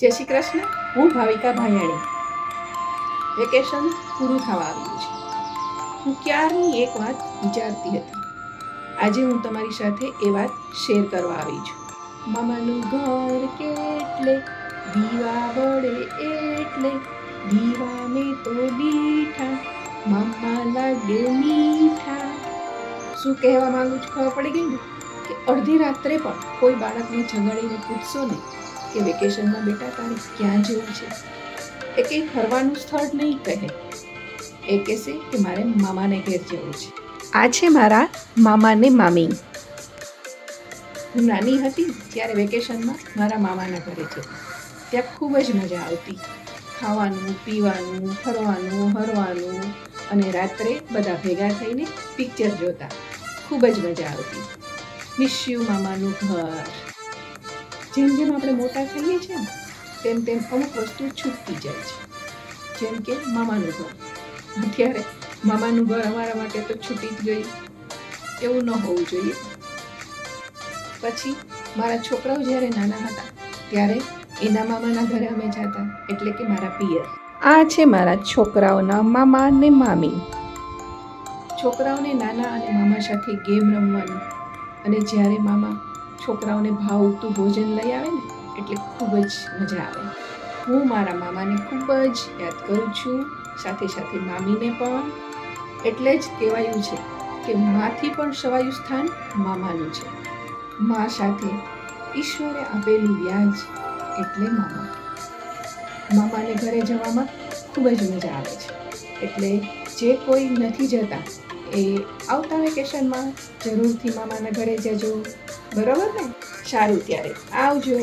જય શ્રી કૃષ્ણ. હું ભાવિકા ભાયાણી. વેકેશન પૂરું થવા આવ્યું છે. હું ક્યારની એક વાત વિચારતી હતી. આજે હું તમારી સાથે એ વાત શેર કરવા આવી છું. મામાનું ઘર કેટલે, દીવા બળે એટલે. દીવા તો દીઠા, મામા લાગે મીઠા. શું કહેવા માંગુ છું ખબર પડી ગઈ ને? કે અડધી રાત્રે પણ કોઈ બાળકને જગાડીને પૂછશો ને કે વેકેશનમાં બેટા તારે ક્યાં જવું છે? એ કંઈ ફરવાનું સ્થળ નહીં કહે. એ કહેશે કે મારે મામાને ઘેર જવું છે. આ છે મારા મામાને મામી. હું નાની હતી ત્યારે વેકેશનમાં મારા મામાના ઘરે જતી. ત્યાં ખૂબ જ મજા આવતી. ખાવાનું પીવાનું ફરવાનું હરવાનું અને રાત્રે બધા ભેગા થઈને પિક્ચર જોતા. ખૂબ જ મજા આવતી. મિસ યુ મામાનું ઘર. જેમ જેમ આપણે મોટા થઈએ છીએ ને, તેમ તેમ અમુક વસ્તુ છૂટતી જાય છે. જેમ કે મામાનું ઘર. અત્યારે મામાનું ઘર અમારા માટે તો છૂટી જ ગયું. એવું ન હોવું જોઈએ. પછી મારા છોકરાઓ જ્યારે નાના હતા, ત્યારે એના મામાના ઘરે અમે જતા, એટલે કે મારા પિયર. આ છે મારા છોકરાઓના મામા ને મામી. છોકરાઓને નાના અને મામા સાથે ગેમ રમવાની. અને જ્યારે મામા છોકરાઓને ભાવતું ભોજન લઈ આવે ને, એટલે ખૂબ જ મજા આવે. હું મારા મામાને ખૂબ જ યાદ કરું છું. સાથે સાથે મામીને પણ. એટલે જ કહેવાયું છે કે માથી પણ સવાયું સ્થાન મામાનું છે. મા સાથે ઈશ્વરે આપેલું વ્યાજ એટલે મામા. મામાને ઘરે જવામાં ખૂબ જ મજા આવે છે. એટલે જે કોઈ નથી જતા એ આવતા વેકેશનમાં જરૂરથી મામાના ઘરે જજો. બરાબર ને? સારું ત્યારે. આવજો.